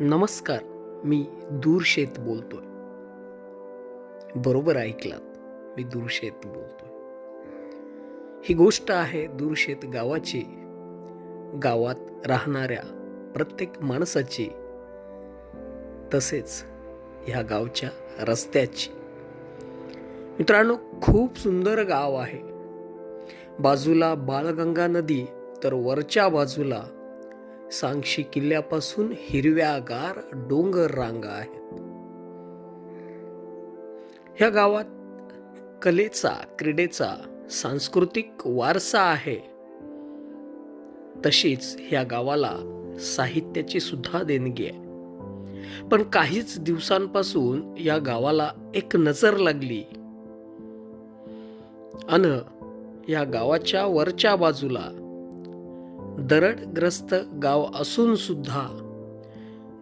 नमस्कार मी दूरशेत बोलतोय. बरोबर ऐकलात मी दूरशेत बोलतोय. ही गोष्ट आहे दूरशेत गावाची. गावात राहणाऱ्या प्रत्येक माणसाची तसेच ह्या गावच्या रस्त्याची. मित्रांनो खूप सुंदर गाव आहे. बाजूला बाळगंगा नदी तर वरच्या बाजूला सांगशी किल्ल्यापासून हिरव्यागार डोंगर रांगा आहेत. ह्या गावात कलेचा क्रीडेचा सांस्कृतिक वारसा आहे. तशीच ह्या गावाला साहित्याची सुद्धा देणगी आहे. पण काहीच दिवसांपासून या गावाला एक नजर लागली. अन या गावाच्या वरच्या बाजूला दरडग्रस्त गाव असून सुद्धा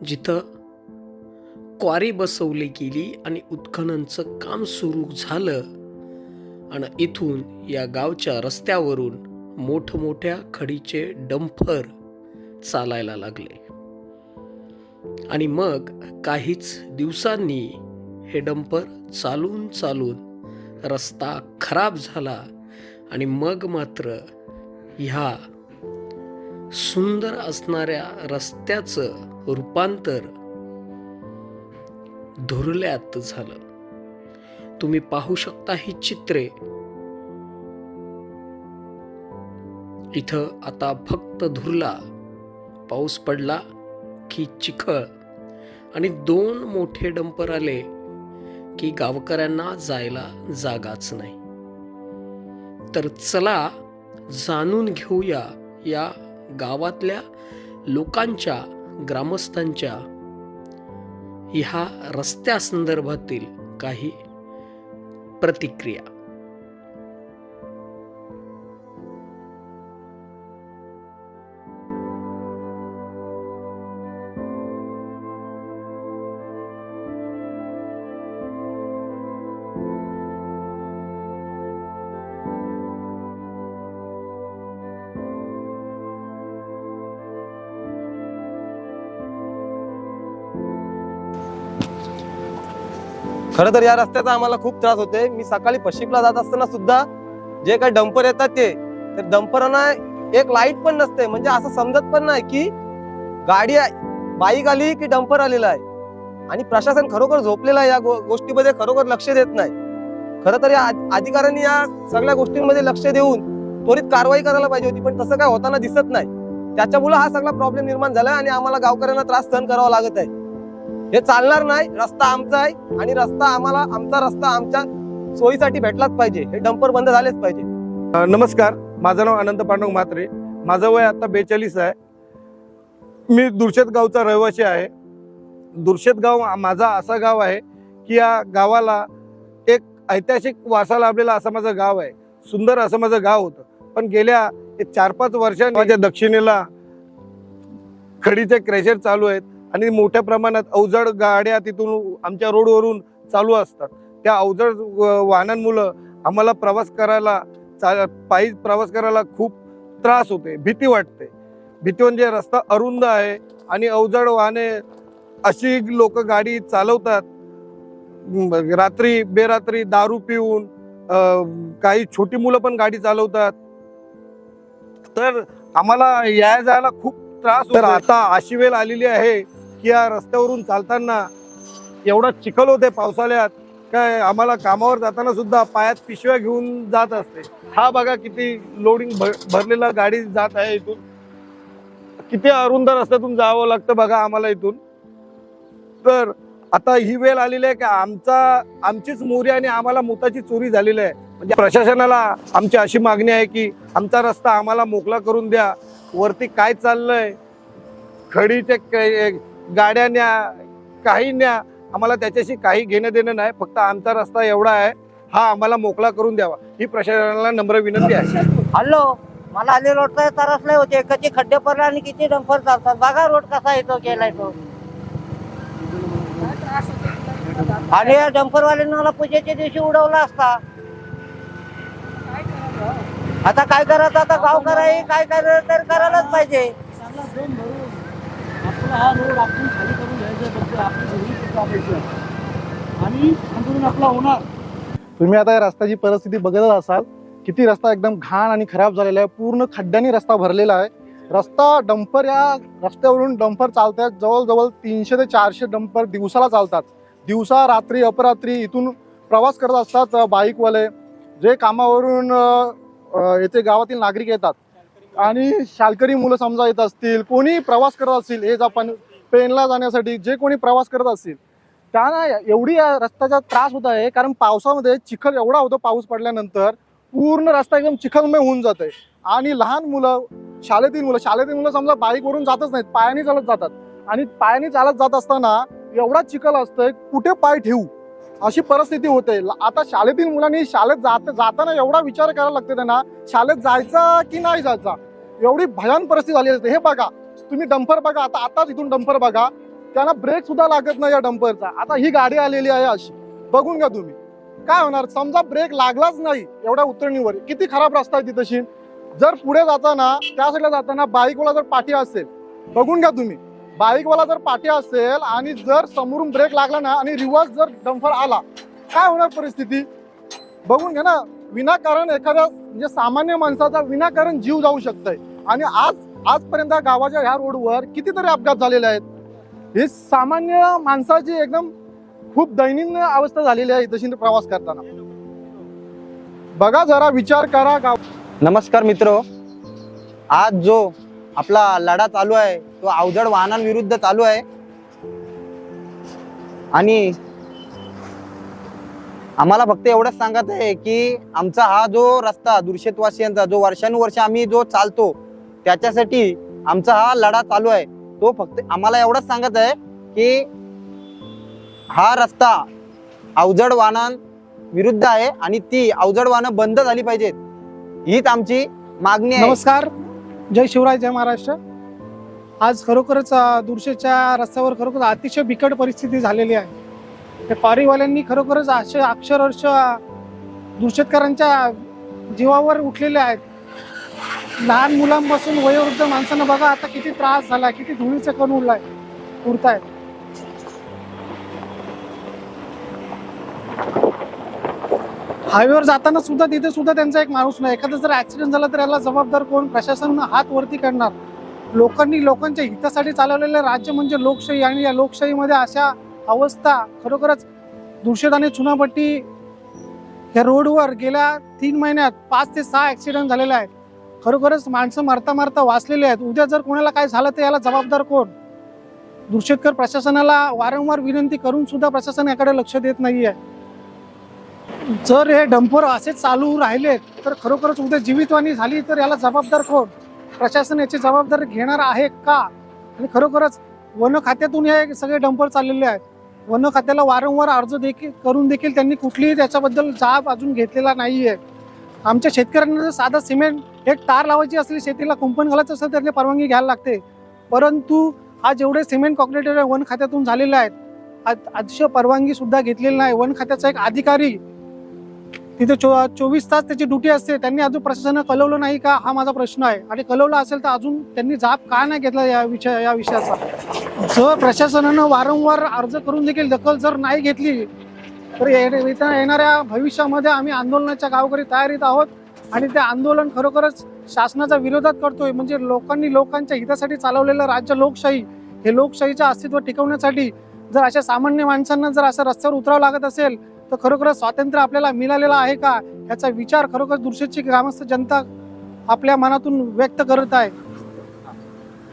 जिथं क्वारी बसवली गेली आणि उत्खननचं काम सुरू झालं आणि इथून या गावच्या रस्त्यावरून मोठमोठ्या खडीचे डंपर चालायला लागले. आणि मग काहीच दिवसांनी हे डंपर चालून चालून रस्ता खराब झाला आणि मग मात्र ह्या सुंदर असणाऱ्या रस्त्याचं रूपांतर धुरल्यात झालं. तुम्ही पाहू शकता ही चित्रे. इथं आता फक्त धुरला पाऊस पडला की चिखळ आणि दोन मोठे डंपर आले की गावकऱ्यांना जायला जागाच नाही. तर चला जाणून घेऊया या गावातल्या लोकांच्या ग्रामस्थांच्या ह्या रस्त्यासंदर्भातील काही प्रतिक्रिया. खरं तर या रस्त्याचा आम्हाला खूप त्रास होते मी सकाळी पश्चिमला जात असताना सुद्धा जे काही डंपर येतात ते तर डंपरांना एक लाइट पण नसते. म्हणजे असं समजत पण नाही की गाडी बाईक आली की डंपर आलेला आहे. आणि प्रशासन खरोखर झोपलेलं आहे या गो- गोष्टीमध्ये खरोखर लक्ष देत नाही. खरं तर या अधिकाऱ्यांनी या सगळ्या गोष्टींमध्ये लक्ष देऊन त्वरित कारवाई करायला पाहिजे होती पण तसं काय होताना दिसत नाही. त्याच्यामुळे हा सगळा प्रॉब्लेम निर्माण झाला आणि आम्हाला गावकऱ्यांना त्रास सहन करावा लागत आहे. हे चालणार नाही रस्ता आमचा आहे आणि रस्ता आम्हाला आमचा रस्ता आमच्या सोयीसाठी भेटलाच पाहिजे. हे डंपर बंद झालेच पाहिजे. नमस्कार माझं नाव अनंत पांडव म्हात्रे. माझं वय आता बेचाळीस आहे. मी दुर्शेत गावचा रहिवासी आहे. दुर्शेत गाव माझा असा गाव आहे की या गावाला एक ऐतिहासिक वारसा लाभलेला असं माझं गाव आहे. सुंदर असं माझं गाव होतं. पण गेल्या चार पाच वर्षांनी माझ्या दक्षिणेला खडीचे क्रेशर चालू आहेत. आणि मोठ्या प्रमाणात अवजड गाड्या तिथून आमच्या रोडवरून चालू असतात. त्या अवजड व- वाहनांमुळं आम्हाला प्रवास करायला चा पायी प्रवास करायला खूप त्रास होते भीती वाटते. भीती म्हणजे रस्ता अरुंद आहे आणि अवजड वाहने अशी लोक गाडी चालवतात. रात्री बेरात्री दारू पिऊन काही छोटी मुलं पण गाडी चालवतात. तर आम्हाला या जायला खूप त्रास तर आता अशी वेळ आलेली आहे की या रस्त्यावरून चालताना एवढा चिखल होते पावसाळ्यात काय आम्हाला कामावर जाताना सुद्धा पायात पिशव्या घेऊन जात असते. हा बघा किती लोडिंग भरलेला गाडी जात आहे इथून. किती अरुंद रस्त्यातून जावं लागतं बघा आम्हाला इथून. तर आता ही वेळ आलेली आहे की आमचा आमचीच मोरी आणि आम्हाला मुताची चोरी झालेली आहे. म्हणजे प्रशासनाला आमची अशी मागणी आहे की आमचा रस्ता आम्हाला मोकळा करून द्या. वरती काय चाललंय? खडीचे गाड्या न्या काही न्या. आम्हाला त्याच्याशी काही घेणं देणं नाही. फक्त आमचा रस्ता एवढा आहे. हा आम्हाला मोकळा करून द्यावा. ही प्रशासनाला नम्र विनंती आहे. हॅलो मला आले रोड त्रास नाही होते कधी खड्डे पडले आणि किती डंपर चालतात बघा रोड कसा येतो गेलाय तो. आणि या डंपरवाल्यानं मला पूजेच्या दिवशी उडवला असता. आता काय करायचं? आता गाव करायला काय करायचं तर करायलाच पाहिजे. हा रोड आपण खाली करून घ्यायचा फक्त आपली कापायचं आणि आंदोलन आपला होणार. तुम्ही आता या रस्त्याची परिस्थिती बघतच असाल. किती रस्ता एकदम घाण आणि खराब झालेला आहे. पूर्ण खड्ड्यांनी रस्ता भरलेला आहे. रस्ता डंपर या रस्त्यावरून डंपर चालतात. जवळजवळ तीनशे ते चारशे डंपर दिवसाला चालतात. दिवसा रात्री अपरात्री इथून प्रवास करत असतात बाईकवाले. जे कामावरून येथे गावातील नागरिक येतात. आणि शालकरी मुलं समजा येत असतील कोणी प्रवास करत असतील हे आपण पेनला जाण्यासाठी जे कोणी प्रवास करत असतील त्यांना एवढी या रस्त्याचा त्रास होत आहे कारण पावसामध्ये चिखल एवढा होतो पाऊस पडल्यानंतर पूर्ण रस्ता एकदम चिखलमय होऊन जाते आणि लहान मुलं शाळेतील मुलं शाळेतील मुलं समजा बाईकवरून जातच नाहीत पायाने चालत जातात. आणि पायाने चालत जात असताना एवढा चिखल असतोय कुठे पाय ठेवू? अशी परिस्थिती होते. आता शाळेतील मुलांनी शाळेत जात जाताना एवढा विचार करायला लागतो त्यांना शाळेत जायचा की नाही जायचा? एवढी भयान परिस्थिती झाली असते. हे बघा तुम्ही डंपर बघा आता आताच इथून डंपर बघा. त्यांना ब्रेक सुद्धा लागत नाही या डंपरचा. आता ही गाडी आलेली आहे अशी. बघून घ्या तुम्ही. काय होणार? समजा ब्रेक लागलाच नाही एवढ्या उतरणीवर. किती खराब रस्ता आहे तिथशी जर पुढे जाताना त्या साईडला जाताना बाईकवाला जर पाठी असेल बघून घ्या तुम्ही. बाईकवाला जर पाठी असेल आणि जर समोरून ब्रेक लागला ना आणि रिव्हर्स जर डंफर आला काय होणार परिस्थिती? बघून घ्या ना. विनाकारण एखाद्या म्हणजे सामान्य माणसाचा विनाकारण जीव जाऊ शकतोय. आणि आज आजपर्यंत गावाच्या ह्या रोडवर कितीतरी अपघात झालेले आहेत. हे सामान्य माणसाची एकदम खूप दैनंदिन अवस्था झालेली आहे तशी प्रवास करताना. बघा जरा विचार करा गाव नमस्कार मित्र. आज जो आपला लढा चालू आहे. तो अवजड वाहनांविरुद्ध चालू आहे. आणि आम्हाला फक्त एवढंच सांगत आहे की आमचा हा जो रस्ता दुर्शेतवासियांचा जो वर्षानुवर्ष आम्ही जो चालतो त्याच्यासाठी आमचा हा लढा चालू आहे. तो फक्त आम्हाला एवढंच सांगत आहे की हा रस्ता अवजड वाहनां विरुद्ध आहे आणि ती अवजड वाहनं बंद झाली पाहिजेत. हीच आमची मागणी आहे. नमस्कार. जय शिवराय जय महाराष्ट्र. आज खरोखरच अ, दुर्शेच्या रस्त्यावर खरोखर अतिशय बिकट परिस्थिती झालेली आहे. त्या क्वारीवाल्यांनी खरोखरच असे अक्षरश दुर्शेतकरांच्या जीवावर उठलेले आहेत. लहान मुलांपासून वयोवृद्ध माणसांना बघा आता किती त्रास झाला किती धुळीचं कण उरलाय उरतायत हायवेवर जाताना सुद्धा तिथे सुद्धा त्यांचा एक माणूस नाही. एखादा जर ऍक्सिडेंट झाला तर याला जबाबदार कोण? प्रशासन हात वरती करणार. लोकांनी लोकांच्या हितासाठी चालवलेलं राज्य म्हणजे लोकशाही आणि या लोकशाहीमध्ये अशा अवस्था खरोखरच दूषित आणि चुनापट्टी या रोडवर गेल्या तीन महिन्यात पाच ते सहा ऍक्सिडेंट झालेले आहेत. खरोखरच माणसं मरता मरता वाचलेली आहेत. उद्या जर कोणाला काय झालं तर याला जबाबदार कोण? दुर्शेतकर प्रशासनाला वारंवार विनंती करून सुद्धा प्रशासन याकडे लक्ष देत नाही आहे जर हे डंपर असे चालू राहिले तर खरोखरच उद्या जीवितवाणी झाली तर याला जबाबदार कोण? प्रशासन याची जबाबदारी घेणार आहे का? आणि खरोखरच वन खात्यातून हे सगळे डंपर चाललेले आहेत. वन खात्याला वारंवार अर्ज देखील करून देखील त्यांनी कुठलीही त्याच्याबद्दल जाब अजून घेतलेला नाही आहे आमच्या शेतकऱ्यांना जर साधा सिमेंट एक तार लावायची असली शेतीला कुंपण घालायचं असेल तर त्याला परवानगी घ्यायला लागते. परंतु आज जेवढे सिमेंट कॉन्क्रिटर वन खात्यातून झालेले आहेत आज अतिशय परवानगी सुद्धा घेतलेली नाही. वन खात्याचा एक अधिकारी तिथे चो चोवीस तास त्याची ड्युटी असते. त्यांनी अजून प्रशासनानं कळवलं नाही का? हा माझा प्रश्न आहे. आणि कळवलं असेल तर अजून त्यांनी जाब का नाही घेतला या विषय या विषयाचा? जर प्रशासनानं वारंवार अर्ज करून देखील दखल जर नाही घेतली तर येणाऱ्या भविष्यामध्ये आम्ही आंदोलनाच्या गावकरी तयारीत आहोत. आणि ते आंदोलन खरोखरच शासनाच्या विरोधात करतोय. म्हणजे लोकांनी लोकांच्या हितासाठी चालवलेलं राज्य लोकशाही हे लोकशाहीचं अस्तित्व टिकवण्यासाठी जर अशा सामान्य माणसांना जर असं रस्त्यावर उतरावं लागत असेल तर खरोखरच स्वातंत्र्य आपल्याला मिळालेलं आहे का? याचा विचार खरोखर दुर्शेची ग्रामस्थ जनता आपल्या मनातून व्यक्त करत आहे.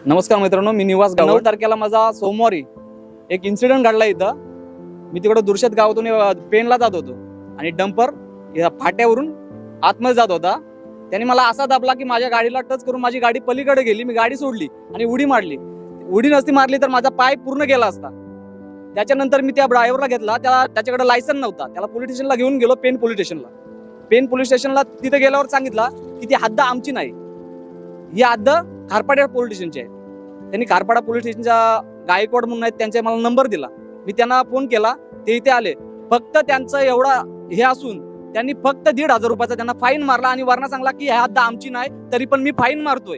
नमस्कार मित्रांनो मी निवास गाव नऊ तारखेला माझा सोमवारी एक इन्सिडेंट घडला इथं. मी तिकडं दुर्शेत गावातून पेनला जात होतो. आणि डंपर या फाट्यावरून आतमध्ये जात होता. त्याने मला असा दाबला की माझ्या गाडीला टच करून माझी गाडी पलीकडे गेली. मी गाडी सोडली आणि उडी मारली. उडी नसती मारली तर माझा पाय पूर्ण गेला असता. त्याच्यानंतर मी त्या ड्रायव्हरला घेतला. त्याला त्याच्याकडे लायसन नव्हता. त्याला पोलीस स्टेशनला घेऊन गेलो पेन पोलीस स्टेशनला पेन पोलीस स्टेशनला तिथे गेल्यावर सांगितला की ती हद्द आमची नाही. ही हद्द खारपाड्या पोलीस स्टेशनची आहे. त्यांनी खारपाडा पोलीस स्टेशनच्या गायकवाड म्हणून आहेत त्यांचा मला नंबर दिला. मी त्यांना फोन केला ते इथे आले. फक्त त्यांचं एवढा हे असून त्यांनी फक्त दीड हजार रुपयाचा त्यांना फाईन मारला आणि वरना सांगला की ह्या हद्द आमची नाही तरी पण मी फाईन मारतोय.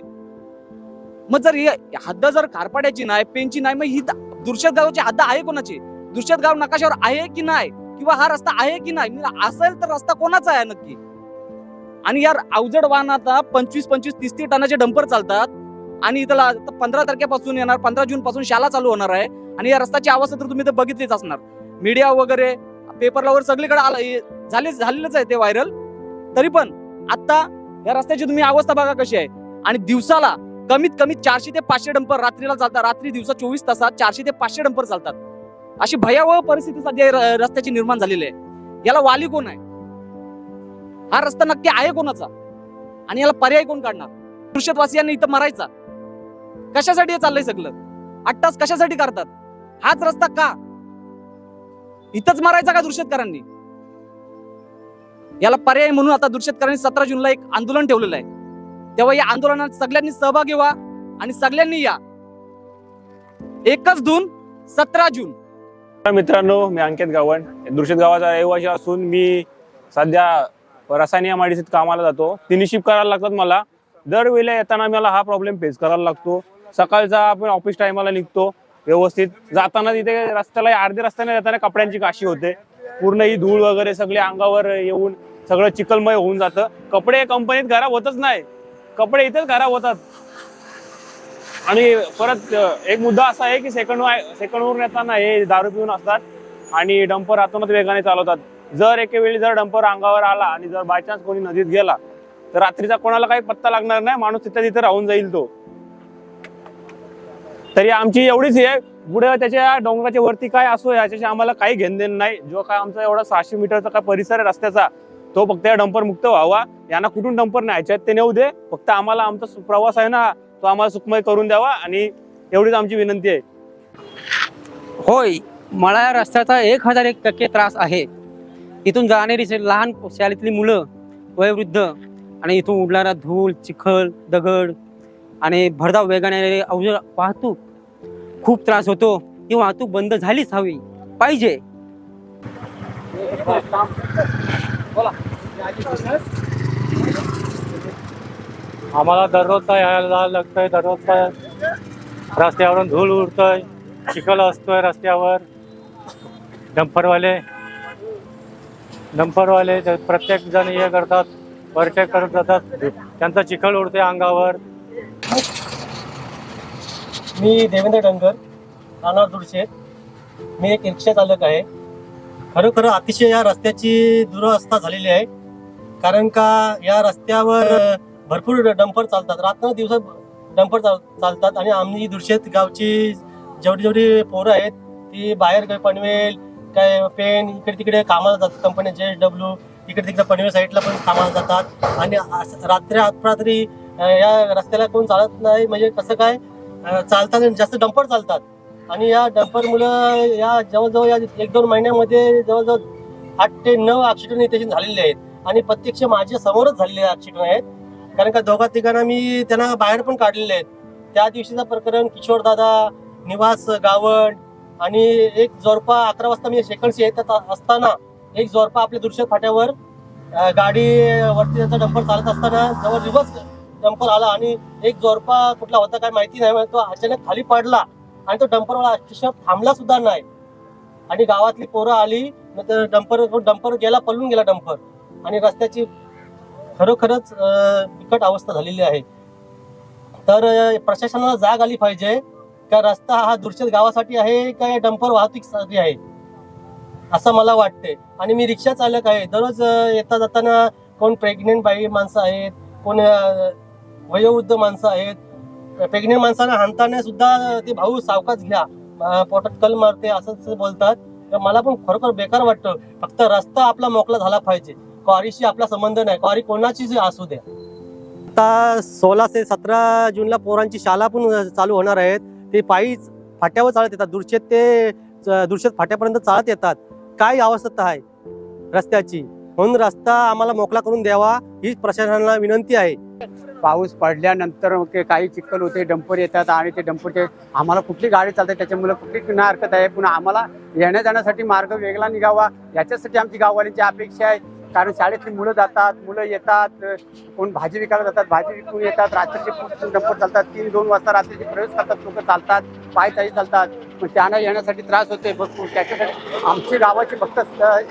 मग जर ही हद्द जर खारपाड्याची नाही पेनची नाही मग ही दुर्शत गावाची हद्द आहे कोणाची? दुर्शत गाव नकाशावर आहे की नाही? किंवा हा रस्ता आहे की नाही? असेल तर रस्ता कोणाचा आहे नक्की? आणि यार अवजड वाहनात पंचवीस पंचवीस तीस तीस टनाचे डंपर चालतात. आणि इथला पंधरा तारखेपासून येणार पंधरा जून पासून शाळा चालू होणार आहे. आणि या रस्त्याची अवस्था तर तुम्ही तर बघितलीच असणार. मीडिया वगैरे पेपरला वगैरे सगळीकडे आलं झाले झालेलंच आहे ते व्हायरल. तरी पण आता या रस्त्याची तुम्ही अवस्था बघा कशी आहे. आणि दिवसाला कमीत कमी चारशे ते पाचशे डंपर रात्रीला चालतात. रात्री दिवसा चोवीस तासात चारशे ते पाचशे डंपर चालतात. अशी भयावह परिस्थिती सध्या रस्त्याची निर्माण झालेली आहे. याला वाली कोण आहे? हा रस्ता नक्की आहे कोणाचा? आणि याला पर्याय कोण काढणार? दृश्यतवासियांनी इथं मरायचा. कशासाठी हे चाललंय सगळं? आठ तास कशासाठी करतात? हाच रस्ता का? इथंच मारायचा का दृश्यतकरांनी याला पर्याय म्हणून आता दृश्यतकरांनी सतरा जूनला एक आंदोलन ठेवलेलं आहे. तेव्हा या आंदोलनात सगळ्यांनी सहभागी व्हा आणि सगळ्यांनी या. एकच जून सतरा जून. मित्रांनो मी अंकित गावण दृश्यत गावाचा रहिवासी असून मी सध्या रसायनिया माडीसीत कामाला जातो. तिन्ही शिफ्ट करायला लागतात मला. दरवेळेला येताना मला हा प्रॉब्लेम फेस करायला लागतो. सकाळचा आपण ऑफिस टायमाला निघतो. व्यवस्थित जाताना तिथे रस्त्याला अर्ध्या रस्त्याने येताना कपड्यांची काशी होते. पूर्ण ही धूळ वगैरे सगळे अंगावर येऊन सगळं चिखलमय होऊन जातं. कपडे कंपनीत खराब होतच नाही. कपडे इथेच खराब होतात. आणि परत एक मुद्दा असा आहे की सेकंड सेकंडवरून येताना हे दारू पिऊन असतात आणि डंपर हातूनच वेगाने चालवतात. जर एके वेळी जर डंपर अंगावर आला आणि जर बाय चान्स कोणी नदीत गेला तर रात्रीचा कोणाला काही पत्ता लागणार नाही माणूस तिथे तिथे राहून जाईल तो. तरी आमची एवढीच आहे पुढे त्याच्या डोंगराच्या वरती काय असो याच्याशी आम्हाला काही घेणं देणं नाही. जो काय आमचा एवढा सहाशे मीटरचा काय परिसर आहे रस्त्याचा तो फक्त या डंपर मुक्त व्हावा. यांना कुठून डंपर न्यायचे आहेत ते नेऊ दे. फक्त आम्हाला आमचा सु- प्रवास आहे ना तो आम्हाला सुखमय करून द्यावा आणि एवढीच आमची विनंती आहे. होय मला या रस्त्याचा एक हजार एक टक्के त्रास आहे. इथून जाणारी लहान शाळेतली मुलं वयोवृद्ध आणि इथून उडणारा धूळ चिखल दगड आणि भरधाव वेगाने अवजड वाहतूक खूप त्रास होतो. ही वाहतूक बंद झालीच हवी. पाहिजे. आम्हाला दररोजचा यायला लागतंय दररोजचा रस्त्यावरून धूळ उडतोय चिखल असतोय रस्त्यावर. डंपरवाले डंपरवाले ते प्रत्येक जण हे करतात परचे करत जातात. त्यांचा चिखल उडते अंगावर. मी देवेंद्र डंगर राणा दुडशेत मी एक रिक्षा चालक आहे. खरोखर अतिशय या रस्त्याची दुरवस्था झालेली आहे. कारण का या रस्त्यावर भरपूर डंपर चालतात. रात्र दिवसात डंपर चाल चालतात आणि आम्ही दुर्शेत गावची जेवढी जेवढी पोरं आहेत ती बाहेर काही पनवेल काय पेन इकडे तिकडे कामाला जातात. कंपनी जे डब्ल्यू इकडे तिकडे पनवेल साईडला पण कामाला जातात. आणि रात्री अपरात्री या रस्त्याला कोण चालत नाही. म्हणजे कसं काय चालतात आणि जास्त डंपर चालतात. आणि या डंपर मुलं या जवळजवळ या एक दोन महिन्यामध्ये जवळजवळ आठ ते नऊ ऍक्सिडेंट इथे झालेले आहेत. आणि प्रत्यक्ष माझ्या समोरच झालेले ऍक्सिडेंट आहेत. कारण का दोघा तिघांना मी त्यांना बाहेर पण काढलेले आहेत. त्या दिवशीचं प्रकरण किशोरदादा निवास गावण आणि एक जोरपा अकरा वाजता मी सेकंडशी येत असताना एक जोरपा आपल्या दृश्य फाट्यावर गाडी वरती त्याचा डंपर चालत असताना जवळ रिव्हर्स डंपर आला आणि एक जोरपा कुठला होता काय माहिती नाही तो अचानक खाली पडला. आणि तो डंपरवाला अक्षरशः थांबला सुद्धा नाही. आणि गावातली पोरं आली नंतर डंपर डंपर गेला पळून गेला डंपर. आणि रस्त्याची खरोखरच बिकट अवस्था झालेली आहे. तर प्रशासनाला जाग आली पाहिजे. का रस्ता हा दुर्शत गावासाठी आहे का या डंपर वाहतुकीसाठी आहे? असं मला वाटते आणि मी रिक्षा चालक आहे. दररोज येता जाताना कोण प्रेग्नेंट बाई माणसं आहेत कोण वयोवृद्ध माणसं आहेत प्रेग्नेंट माणसाला हाणताना सुद्धा ते भाऊ सावकाच घ्या. पोटात कल मारते असंच बोलतात. तर मला पण खरोखर बेकार वाटतं. फक्त रस्ता आपला मोकळा झाला पाहिजे. क्वारीशी आपला संबंध नाही. क्वारी कोणाची असू द्या. आता सोळा ते सतरा जूनला पोरांची शाळा पण चालू होणार आहेत. ते पायी फाट्यावर चालत येतात. दुर्शेत ते दुर्शेत फाट्यापर्यंत चालत येतात. काय अवस्था आहे? रस्त्याची. म्हणून रस्ता आम्हाला मोकळा करून द्यावा हीच प्रशासनाला विनंती आहे. पाऊस पडल्यानंतर ते काही चिखल होते डंपर येतात आणि ते डंपरचे आम्हाला कुठली गाडी चालते त्याच्यामुळे कुठली ना हरकत आहे पुन्हा आम्हाला येण्या जाण्यासाठी मार्ग वेगळा निघावा याच्यासाठी आमची गाववाल्यांची अपेक्षा आहे. कारण शाळेतली मुलं जातात मुलं येतात कोण भाजी विकायला जातात भाजी विकून येतात रात्रीचे डंपर चालतात तीन दोन वाजता रात्रीचे प्रवेश करतात लोक चालतात पायचाही चालतात. मग त्यांना येण्यासाठी त्रास होते भरपूर. त्याच्यासाठी आमची गावाची फक्त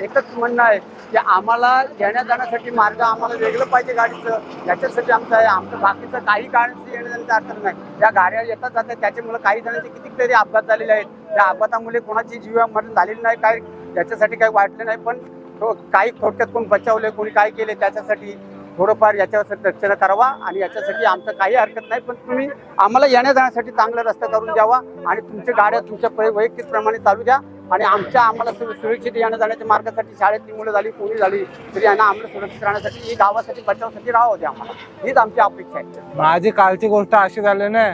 एकच म्हणणं आहे की आम्हाला येण्या जाण्यासाठी मार्ग आम्हाला वेगळं पाहिजे गाडीचं. याच्यासाठी आमचं आहे. आमचं बाकीचं काही गाड्यांचं येण्या जाण्याचा अर्थ नाही. या गाड्या येतात जातात त्याच्यामुळे काही जणांचे कितीतरी अपघात झालेले आहेत. त्या अपघातामुळे कोणाची जीव मरण झालेली नाही काय त्याच्यासाठी काही वाटलं नाही. पण काही थोडक्यात कोण बचावले कोणी काय केले त्याच्यासाठी थोडंफार याच्यावर रक्षण करावा आणि याच्यासाठी आमचं काही हरकत नाही पण तुम्ही आम्हाला येण्या जाण्यासाठी चांगला रस्ता करून द्यावा आणि तुमच्या गाड्या तुमच्या पै- वैयक्तिक प्रमाणे चालू द्या आणि आमच्या आम्हाला सुरक्षित येण्या जाण्याच्या मार्गासाठी शाळेतली मुलं झाली कोणी झाली तरी यांना आम्हाला सुरक्षित राहण्यासाठी ही गावासाठी बचावासाठी राहावं द्या आम्हाला. हीच आमची अपेक्षा आहे. माझी कालची गोष्ट अशी झाली ना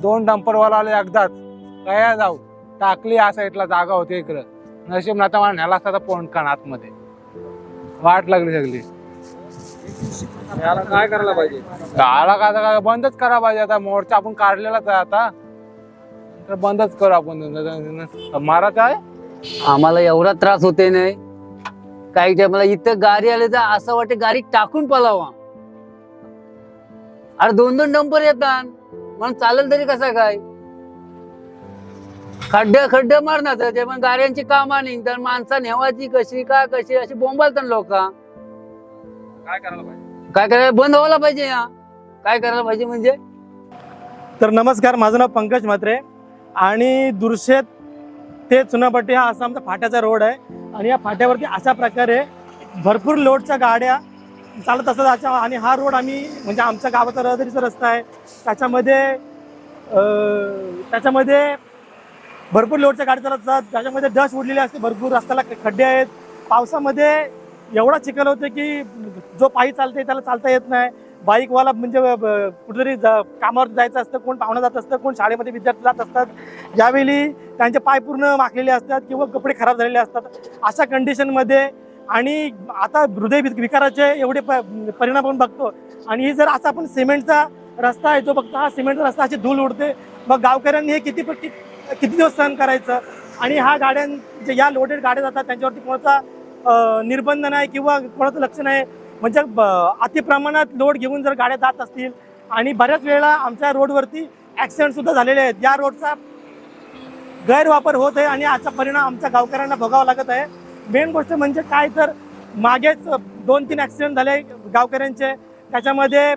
दोन डंपरवाला आले एकदाच. काय जाऊ टाकली या साईडला जागा होती इकडं. नशीब ना आता मला न्याला असता पोंड आतमध्ये. वाट लागली सगळी. काय करायला पाहिजे? गाळा का आता काय बंदच करा पाहिजे आता. मोर्चा आपण काढलेलाच आहे आता. तर बंदच करू आपण. माराच आहे? आम्हाला एवढा त्रास होते नाही काही टायमाला इथं गाडी आले तर असं वाटते गाडी टाकून पलावा अरे दोन दोन डंपर येतात. म्हणून चालेल तरी कसा काय? खड्डे खड्डे मारणार त्याच्यामुळे गाड्यांची कामा नाही तर माणसं नेवायची कशी का कशी अशी बोंबालतात लोक. काय करायला पाहिजे? काय करायला बंद व्हायला पाहिजे या. काय करायला पाहिजे म्हणजे? तर नमस्कार माझं नाव पंकज म्हात्रे. आणि दुर्शेत ते चुनापट्टी हा असा आमचा फाट्याचा रोड आहे. आणि या फाट्यावरती अशा प्रकारे भरपूर लोडच्या गाड्या चालत असतात. अशा आणि हा रोड आम्ही म्हणजे आमच्या गावाचा रहदारीचा रस्ता आहे. त्याच्यामध्ये अं, त्याच्यामध्ये भरपूर लोडच्या गाड्या चालत असतात. त्याच्यामध्ये डस्ट उडलेले असते. भरपूर रस्त्याला खड्डे आहेत. पावसामध्ये एवढा चिखल होते की जो पायी चालते त्याला चालता येत नाही. बाईकवाला म्हणजे कुठेतरी जा- कामावर जायचं असतं. कोण पाहुणं जात असतं कोण शाळेमध्ये विद्यार्थी जात असतात. यावेळी त्यांचे पाय पूर्ण माखलेले असतात किंवा कपडे खराब झालेले असतात. अशा कंडिशनमध्ये आणि आता हृदय विक- विकाराचे एवढे प परिणाम आपण बघतो. आणि ही जर असा आपण सिमेंटचा रस्ता आहे जो बघतो हा सिमेंटचा रस्ता अशी धूल उडते मग गावकऱ्यांनी हे किती किती दिवस सहन करायचं? आणि हा गाड्यां जे या लोडेड गाड्या जातात त्यांच्यावरती कोणाचा निर्बंध नाही किंवा कोणाचं लक्ष नाही? म्हणजे ब- अतिप्रमाणात लोड घेऊन जर गाड्या जात असतील आणि बऱ्याच वेळा आमच्या रोडवरती ॲक्सिडेंटसुद्धा झालेले आहेत. या रोडचा गैरवापर होत आहे आणि याचा परिणाम आमच्या गावकऱ्यांना भोगावा लागत आहे. मेन गोष्ट म्हणजे काय तर मागेच दोन तीन ॲक्सिडेंट झाले गावकऱ्यांचे. त्याच्यामध्ये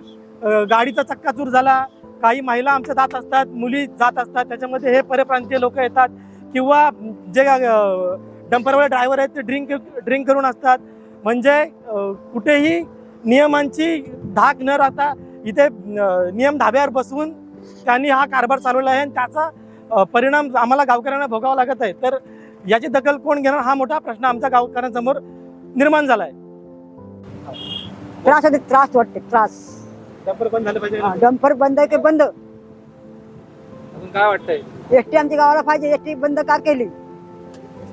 गाडीचा चक्काचूर झाला. काही महिला आमच्या जात असतात मुली जात असतात त्याच्यामध्ये हे परप्रांतीय लोक येतात किंवा जे डंपरवाले ड्रायव्हर आहेत ते ड्रिंक ड्रिंक करून असतात. म्हणजे कुठेही नियमांची धाक न राहता इथे नियम धाब्यावर बसवून त्यांनी हा कारभार चालवला आहे आणि त्याचा परिणाम आम्हाला गावकऱ्यांना भोगावा लागत आहे. तर याची दखल कोण घेणार हा मोठा प्रश्न आमच्या गावकऱ्यांसमोर निर्माण झाला आहे. त्रास त्रास वाटते त्रास. डंपर बंद झालं पाहिजे. हा, डंपर बंद आहे की बंद. अजून काय वाटतंय? एस टी आमच्या गावाला पाहिजे एस टी बंद का केली?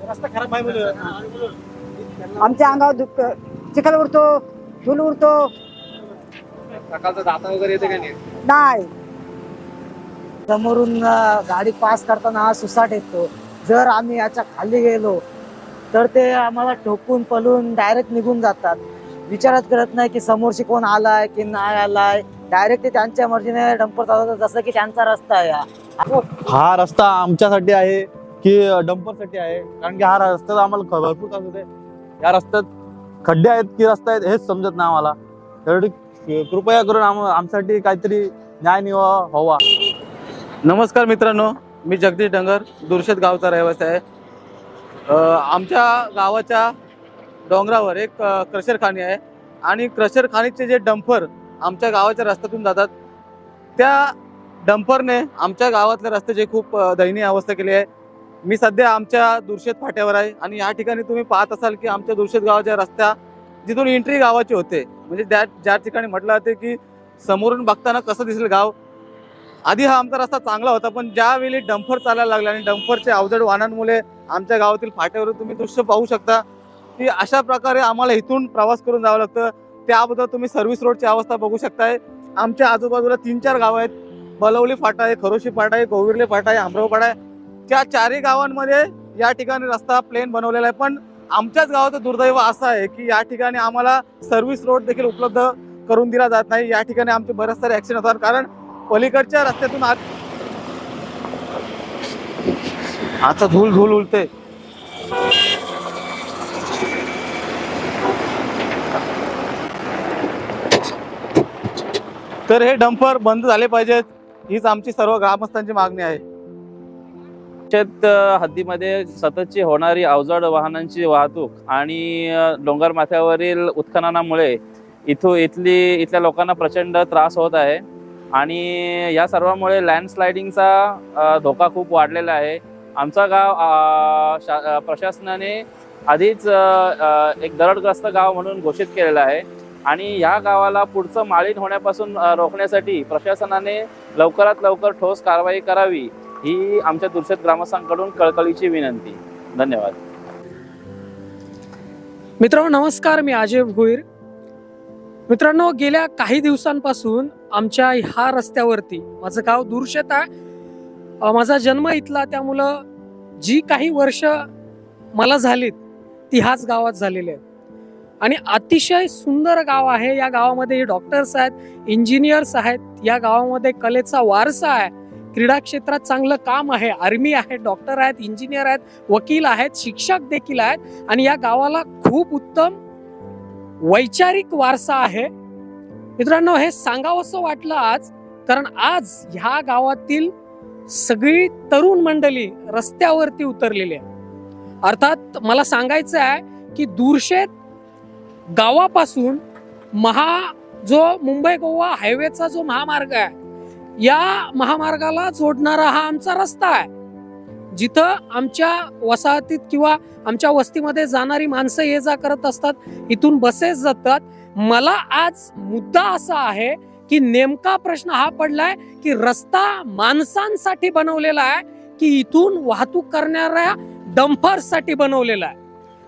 रस्ता खराब आहे म्हणून. आमच्या अंगावर दुःख चिखल उडतो धूल उडतो. सकाळचं दाता वगैरे येते का नाही? नाही. समोरून अं, गाडी पास करताना हा सुसाट येतो. जर आम्ही याच्या खाली गेलो तर ते आम्हाला ठोकून पलून डायरेक्ट निघून जातात. विचारच करत नाही की समोरशी कोण आलाय की नाही आलाय. डायरेक्ट ते त्यांच्या मर्जीने डंपर चालवतात जसं की त्यांचा रस्ता आहे हा. हा रस्ता आमच्यासाठी आहे की डंपरसाठी आहे? कारण की हा रस्त्याचा आम्हाला भरपूर त्रास होते या रस्त्यात खड्डे आहेत की रस्ता आहेत हेच समजत नाही आम्हाला. त्यासाठी कृपया करून आम आमच्यासाठी काहीतरी न्याय निवा हवा. नमस्कार मित्रांनो मी जगदीश डंगर दुर्शेत गावचा रहिवासी आहे. अ, आमच्या गावाच्या डोंगरावर एक अ, क्रशर खाणी आहे. आणि क्रशर खाणीचे जे डंपर आमच्या गावाच्या रस्त्यातून जातात त्या डंपरने आमच्या गावातल्या रस्त्याची खूप दयनीय अवस्था केली आहे. मी सध्या आमच्या दुर्शेत फाट्यावर आहे आणि या ठिकाणी तुम्ही पाहत असाल की आमच्या दुर्शेत गावाच्या रस्त्या जिथून एंट्री गावाची होते. म्हणजे त्या ज्या ठिकाणी म्हटलं जाते की समोरून बघताना कसं दिसेल गाव. आधी हा आमचा रस्ता चांगला होता पण ज्यावेळी डंपर चालायला लागला आणि डंपरच्या अवजड वाहनांमुळे आमच्या गावातील फाट्यावर तुम्ही दृश्य पाहू शकता. की अशा प्रकारे आम्हाला इथून प्रवास करून जावं लागतं. त्याबद्दल तुम्ही सर्व्हिस रोडची अवस्था बघू शकताय. आमच्या आजूबाजूला तीन चार गावं आहेत. बलवली फाटा आहे खरोशी फाटा आहे गोविर्ले फाटा आहे आमराव फाटा आहे. त्या चारही गावांमध्ये या ठिकाणी रस्ता प्लेन बनवलेला आहे. पण आमच्याच गावाचं दुर्दैव असं आहे की या ठिकाणी आम्हाला सर्व्हिस रोड देखील उपलब्ध करून दिला जात नाही. या ठिकाणी आमचे बरेच सारे ॲक्सिडेंट होतात. कारण पलीकडच्या रस्त्यातून आज आता धूल धूल उलते. तर हे डंपर बंद झाले पाहिजेत. हीच आमची सर्व ग्रामस्थांची मागणी आहे. शेत हद्दीमध्ये सततची होणारी अवजड वाहनांची वाहतूक आणि डोंगर माथ्यावरील उत्खननामुळे इथू इथली इथल्या लोकांना प्रचंड त्रास होत आहे. आणि या सर्वामुळे लँडस्लायडिंगचा धोका खूप वाढलेला आहे. आमचा गाव शा- प्रशासनाने आधीच एक दरडग्रस्त गाव म्हणून घोषित केलेला आहे. आणि या गावाला पुढचं माळीन होण्यापासून रोखण्यासाठी प्रशासनाने लवकरात लवकर ठोस कारवाई करावी ही आमच्या दुर्शत ग्रामस्थांकडून कळकळीची विनंती. धन्यवाद. मित्रांनो नमस्कार मी अजय भोईर. मित्रांनो गेल्या काही दिवसांपासून आमच्या ह्या रस्त्यावरती माझं गाव दुर्शत आहे. माझा जन्म इथला त्यामुळं जी काही वर्ष मला झालीत ती ह्याच गावात झालेली आहेत. आणि अतिशय सुंदर गाव आहे. या गावामध्ये डॉक्टर्स आहेत इंजिनियर्स आहेत. या गावामध्ये कलेचा वारसा आहे. क्रीडा क्षेत्रात चांगलं काम आहे. आर्मी आहे डॉक्टर आहेत इंजिनियर आहेत वकील आहेत शिक्षक देखील आहेत. आणि या गावाला खूप उत्तम वैचारिक वारसा आहे. मित्रांनो हे सांगावंसं वाटलं आज कारण आज ह्या गावातील सगळी तरुण मंडळी रस्त्यावरती उतरलेली आहे अर्थात मला सांगायचं आहे की दूरशेत गावापासून महा जो मुंबई गोवा हायवेचा जो महामार्ग आहे या महामार्गाला जोडणारा हा आमचा रस्ता आहे. जिथं आमच्या वसाहतीत किंवा आमच्या वस्तीमध्ये जाणारी माणसं ये जा करत असतात इथून बसेस जातात. मला आज मुद्दा असा आहे की नेमका प्रश्न हा पडलाय की रस्ता माणसांसाठी बनवलेला आहे की इथून वाहतूक करणाऱ्या डंफर्ससाठी बनवलेला आहे?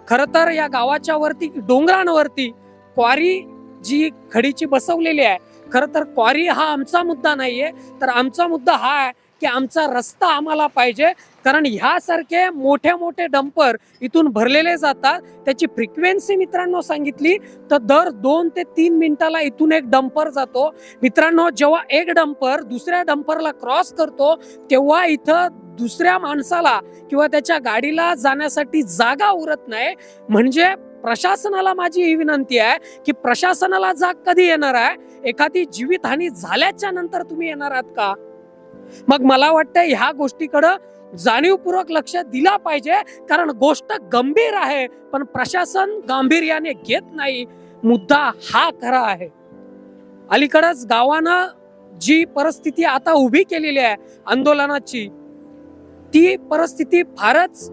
खर तर या गावाच्या वरती डोंगरांवरती क्वारी जी खडीची बसवलेली आहे खर तर क्वारी हा आमचा मुद्दा नाहीये. तर आमचा मुद्दा हा आहे की आमचा रस्ता आम्हाला पाहिजे. कारण ह्यासारखे मोठे मोठे डंपर इथून भरलेले जातात. त्याची फ्रिक्वेन्सी मित्रांनो सांगितली तर दर दोन ते तीन मिनिटाला इथून एक डंपर जातो. मित्रांनो जेव्हा एक डंपर दुसऱ्या डंपरला क्रॉस करतो तेव्हा इथं दुसऱ्या माणसाला किंवा त्याच्या गाडीला जाण्यासाठी जागा उरत नाही. म्हणजे प्रशासनाला माझी ही विनंती आहे की प्रशासनाला जाग कधी येणार आहे? एखादी जीवितहानी झाल्याच्यानंतर तुम्ही येणार आहात का? मग मला वाटतं ह्या गोष्टीकडं जाणीवपूर्वक लक्ष दिला पाहिजे. कारण गोष्ट गंभीर आहे पण प्रशासन गांभीर्याने घेत नाही. मुद्दा हा खरा आहे. अलीकडच गावानं जी परिस्थिती आता उभी केलेली आहे आंदोलनाची ती परिस्थिती फारच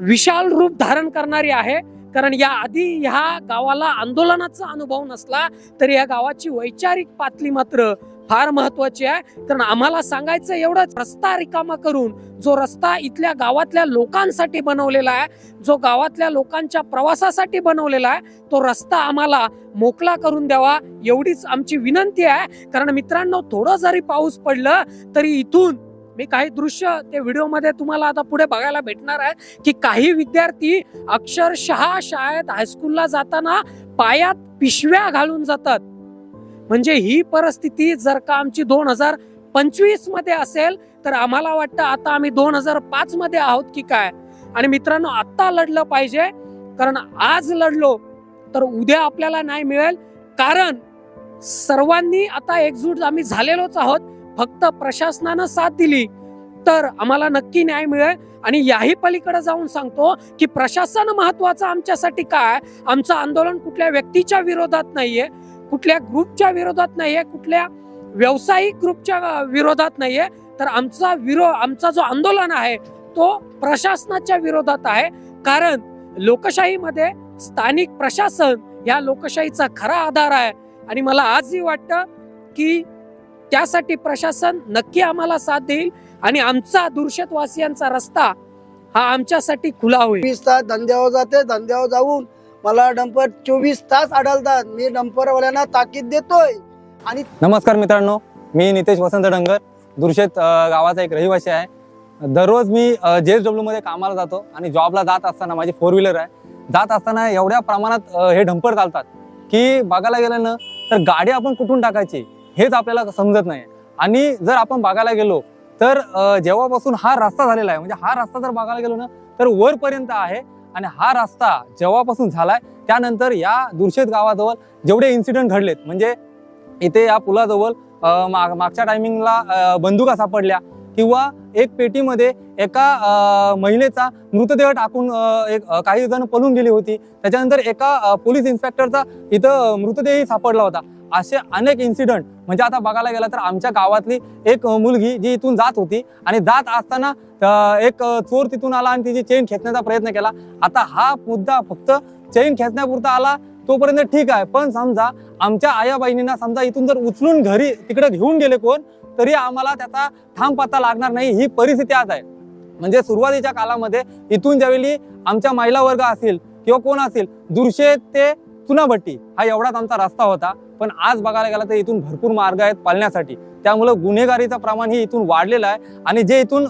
विशाल रूप धारण करणारी आहे. कारण या आधी ह्या गावाला आंदोलनाचा अनुभव नसला तरी या गावाची वैचारिक पातळी मात्र फार महत्वाची आहे. कारण आम्हाला सांगायचं एवढंच रस्ता रिकामा करून जो रस्ता इथल्या गावातल्या लोकांसाठी बनवलेला आहे जो गावातल्या लोकांच्या प्रवासासाठी बनवलेला आहे तो रस्ता आम्हाला मोकळा करून द्यावा एवढीच आमची विनंती आहे. कारण मित्रांनो थोडं जरी पाऊस पडलं तरी इथून मी काही दृश्य ते व्हिडिओमध्ये तुम्हाला आता पुढे बघायला भेटणार आहे की काही विद्यार्थी अक्षरशः शाळेत हायस्कूलला जाताना पायात पिशव्या घालून जातात. म्हणजे ही परिस्थिती जर का आमची दोन हजार पंचवीसमध्ये असेल तर आम्हाला वाटतं आता आम्ही दोन हजार पाच मध्ये आहोत की काय? आणि मित्रांनो आत्ता लढलं पाहिजे कारण आज लढलो तर उद्या आपल्याला नाही मिळेल. कारण सर्वांनी आता एकजूट आम्ही झालेलोच आहोत. फक्त प्रशासनानं साथ दिली. तर आम्हाला नक्की न्याय मिळेल. आणि याही पलीकडे जाऊन सांगतो की प्रशासन महत्वाचं आमच्यासाठी काय? आमचं आंदोलन कुठल्या व्यक्तीच्या विरोधात नाहीये कुठल्या ग्रुपच्या विरोधात नाहीये कुठल्या व्यावसायिक ग्रुपच्या विरोधात नाहीये. तर आमचा विरो आमचा जो आंदोलन आहे तो प्रशासनाच्या विरोधात आहे. कारण लोकशाहीमध्ये स्थानिक प्रशासन या लोकशाहीचा खरा आधार आहे. आणि मला आजही वाटतं की त्यासाठी प्रशासन नक्की आम्हाला साथ देईल आणि आमचा दुर्शतवासियांचा रस्ता हा आमच्यासाठी खुला होईल. चोवीस तास धंद्यावर जाते धंद्यावर जाऊन मला डंपर चोवीस तास आढळतात. मी डंपरवाल्यांना ताकीद देतोय. आणि नमस्कार मित्रांनो मी नितेश वसंत डंगर दुर्शेत अ, गावाचा एक रहिवासी आहे. दररोज मी जे एस डब्ल्यू मध्ये कामाला जातो आणि जॉबला जात असताना माझी फोर व्हीलर आहे जात असताना एवढ्या प्रमाणात अ, हे डंपर चालतात. की बघायला गेलं ना तर गाडी आपण कुठून टाकायची? हेच आपल्याला समजत नाही. आणि जर आपण बघायला गेलो तर जेव्हापासून हा रस्ता झालेला आहे म्हणजे हा रस्ता जर बघायला गेलो ना तर वरपर्यंत आहे आणि हा रस्ता जेव्हापासून झालाय त्यानंतर या दुर्शेत गावाजवळ जेवढे इन्सिडेंट घडलेत म्हणजे इथे या पुलाजवळ माग- मागच्या टायमिंगला बंदुका सापडल्या किंवा एक पेटीमध्ये एका महिलेचा मृतदेह टाकून एक काही जण पळून गेली होती. त्याच्यानंतर एका पोलीस इन्स्पेक्टरचा इथं मृतदेही मृतदेहही सापडला होता. असे अनेक इन्सिडंट म्हणजे आता बघायला गेला तर आमच्या गावातली एक मुलगी जी इथून जात होती आणि जात असताना एक चोर तिथून आला आणि तिची चेन खेचण्याचा प्रयत्न केला. आता हा मुद्दा फक्त चेन खेचण्यापुरता आला तोपर्यंत ठीक आहे. पण समजा आमच्या आया बहिणींना समजा इथून जर उचलून घरी तिकडे घेऊन गेले कोण तरी आम्हाला त्याचा ठाम पत्ता लागणार नाही. ही परिस्थिती आज आहे. म्हणजे सुरुवातीच्या कालामध्ये इथून ज्यावेळी आमच्या महिला वर्ग असेल किंवा कोण असेल दुरशे ते चुनाभट्टी हा एवढाच आमचा रस्ता होता. पण आज बघायला गेला तर इथून भरपूर मार्ग आहेत पालण्यासाठी. त्यामुळं गुन्हेगारीचं प्रमाण हे इथून वाढलेलं आहे. आणि जे इथून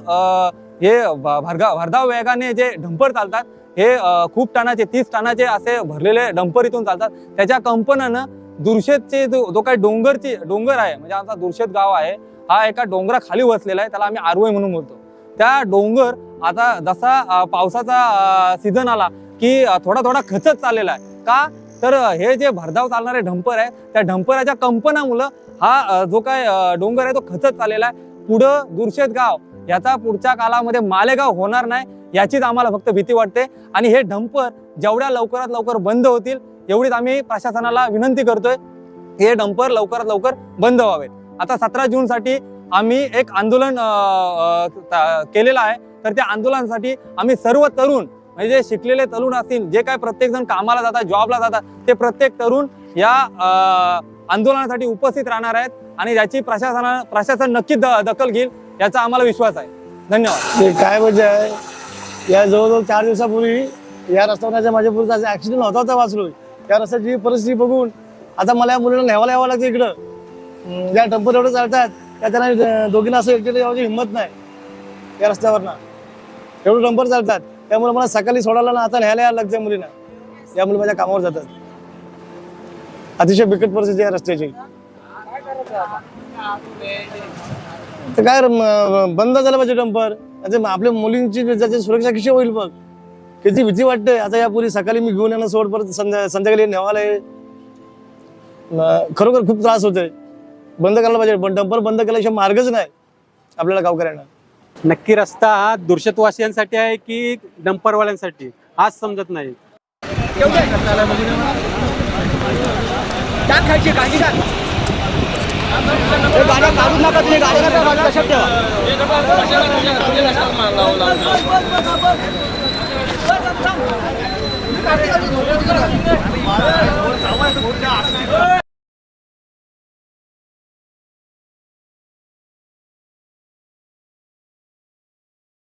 हे भरगा भरधाव वेगाने जे डंपर चालतात हे खूप टनाचे तीस टनाचे असे भरलेले डंपर इथून चालतात. त्याच्या कंपनानं दुर्शेतचे जो जो काही डोंगरची डोंगर आहे म्हणजे आमचा दुर्शेत गाव आहे हा एका डोंगराखाली वसलेला आहे त्याला आम्ही आरवई म्हणून बोलतो. त्या डोंगर आता जसा पावसाचा सीझन आला की थोडा थोडा खचत चाललेला आहे. का? तर हे जे भरधाव चालणारे ढंपर आहे त्या ढंपराच्या कंपनामुळं हा जो काय डोंगर आहे तो खचत चाललेला आहे. पुढं दुर्शेत गाव याचा पुढच्या काळामध्ये मालेगाव होणार नाही याचीच आम्हाला फक्त भीती वाटते. आणि हे ढंपर जेवढ्या लवकरात लवकर बंद होतील एवढीच आम्ही प्रशासनाला विनंती करतोय हे डंपर लवकरात लवकर बंद व्हावेत. आता सतरा जूनसाठी आम्ही एक आंदोलन केलेलं आहे. तर त्या आंदोलनासाठी आम्ही सर्व तरुण म्हणजे जे शिकलेले तरुण असतील जे काय प्रत्येक जण कामाला जातात जॉबला जातात ते प्रत्येक तरुण या आंदोलनासाठी उपस्थित राहणार आहेत आणि याची प्रशासना प्रशासन नक्कीच द- दखल घेईल याचा आम्हाला विश्वास आहे. धन्यवाद. काय म्हणजे आहे? या जवळजवळ चार दिवसापूर्वी या रस्त्यावर माझ्या पुढचा ऍक्सिडेंट होता होता वाचलो त्या रस्त्याची परिस्थिती बघून आता मला या मुलीला न्यावायला यावं लागतं इकडं. ज्या टंपर एवढं चालतात. त्या त्यांना दोघींना असं एकटे यावची हिंमत नाही. या रस्त्यावरनं. एवढं डंपर चालतात. त्यामुळे मला सकाळी सोडायला ना आता न्यायला यायला लागतं मुलींना. या मुली माझ्या कामावर जातात. अतिशय बिकट परिस्थिती आहे रस्त्याची. तर काय बंद झालं पाहिजे डंपर. आता आपल्या मुलींची त्याची सुरक्षा कशी होईल बघ. किती भीती वाटते. आता या पुरी सकाळी मी घेऊन येणं सोड परत संध्या संध्याकाळी नेवाला आहे खरोखर खूप त्रास होतोय. बंद करायला पाहिजे. पण डंपर बंद केल्याशिवाय मार्गच नाही. आपल्याला गावकऱ्यांना. नक्की रस्ता हा दुर्शतवासियांसाठी आहे की डंपरवाल्यांसाठी? आज समजत नाही.